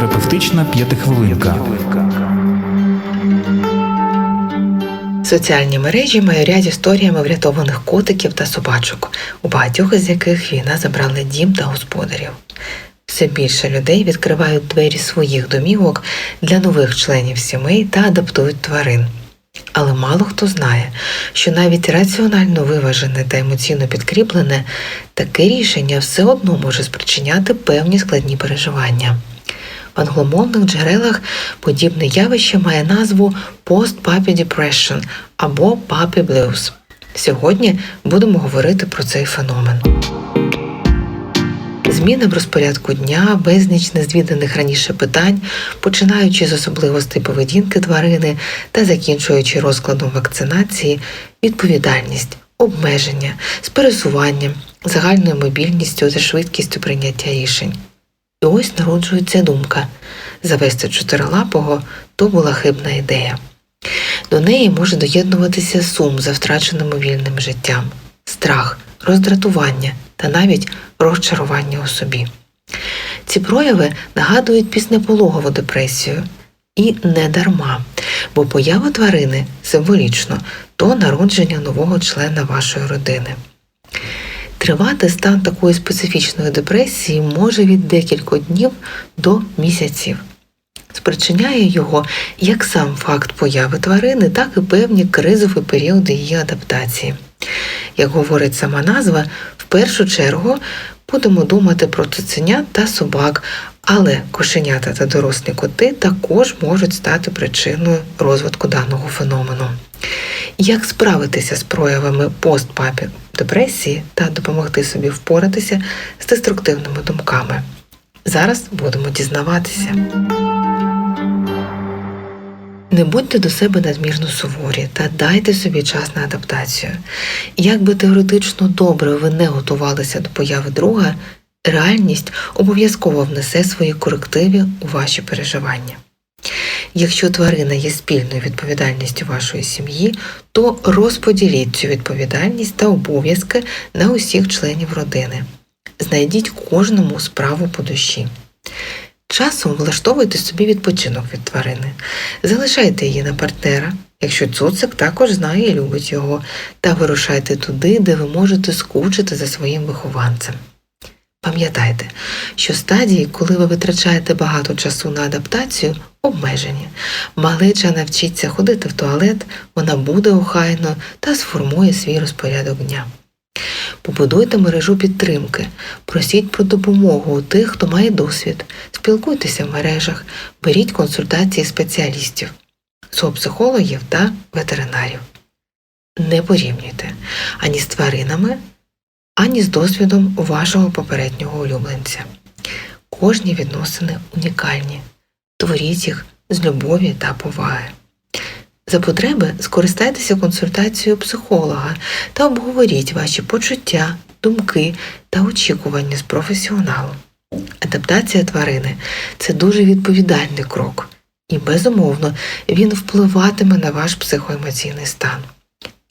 Психотерапевтична п'ятихвилинка. Соціальні мережі мають ряд історіями врятованих котиків та собачок, у багатьох із яких війна забрала дім та господарів. Все більше людей відкривають двері своїх домівок для нових членів сімей та адаптують тварин. Але мало хто знає, що навіть раціонально виважене та емоційно підкріплене таке рішення все одно може спричиняти певні складні переживання. В англомовних джерелах подібне явище має назву Post-Puppy Depression або Puppy Blues. Сьогодні будемо говорити про цей феномен. Зміни в розпорядку дня, безліч незвіданих раніше питань, починаючи з особливостей поведінки тварини та закінчуючи розкладом вакцинації, відповідальність, обмеження з пересуванням, загальною мобільністю та швидкістю прийняття рішень. І ось народжується думка завести чотирилапого то була хибна ідея. До неї може доєднуватися сум за втраченим вільним життям, страх, роздратування та навіть розчарування у собі. Ці прояви нагадують піснепологову депресію. І не дарма, бо поява тварини символічно то народження нового члена вашої родини. Тривати стан такої специфічної депресії може від декількох днів до місяців. Спричиняє його як сам факт появи тварини, так і певні кризові періоди її адаптації. Як говорить сама назва, в першу чергу будемо думати про цуценят та собак, але кошенята та дорослі коти також можуть стати причиною розвитку даного феномену. Як справитися з проявами постпапі депресії та допомогти собі впоратися з деструктивними думками? Зараз будемо дізнаватися. Не будьте до себе надмірно суворі та дайте собі час на адаптацію. Як би теоретично добре ви не готувалися до появи друга, реальність обов'язково внесе свої корективи у ваші переживання. Якщо тварина є спільною відповідальністю вашої сім'ї, то розподіліть цю відповідальність та обов'язки на усіх членів родини. Знайдіть кожному справу по душі. Часом влаштовуйте собі відпочинок від тварини, залишайте її на партнера, якщо цуцик також знає і любить його, та вирушайте туди, де ви можете скучити за своїм вихованцем. Пам'ятайте, що стадії, коли ви витрачаєте багато часу на адаптацію, обмежені. Малеча навчиться ходити в туалет, вона буде охайно та сформує свій розпорядок дня. Побудуйте мережу підтримки, просіть про допомогу у тих, хто має досвід, спілкуйтеся в мережах, беріть консультації спеціалістів, зоопсихологів та ветеринарів. Не порівнюйте ані з тваринами, ані з досвідом вашого попереднього улюбленця. Кожні відносини унікальні. Творіть їх з любові та поваги. За потреби скористайтеся консультацією психолога та обговоріть ваші почуття, думки та очікування з професіоналом. Адаптація тварини це дуже відповідальний крок, і, безумовно, він впливатиме на ваш психоемоційний стан.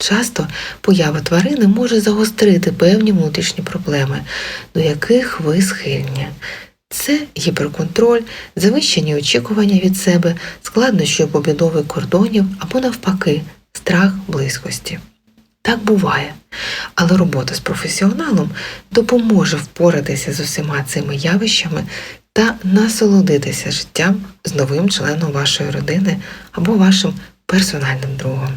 Часто поява тварини може загострити певні внутрішні проблеми, до яких ви схильні. Це гіперконтроль, завищені очікування від себе, складнощі побудови кордонів або навпаки, страх близькості. Так буває, але робота з професіоналом допоможе впоратися з усіма цими явищами та насолодитися життям з новим членом вашої родини або вашим персональним другом.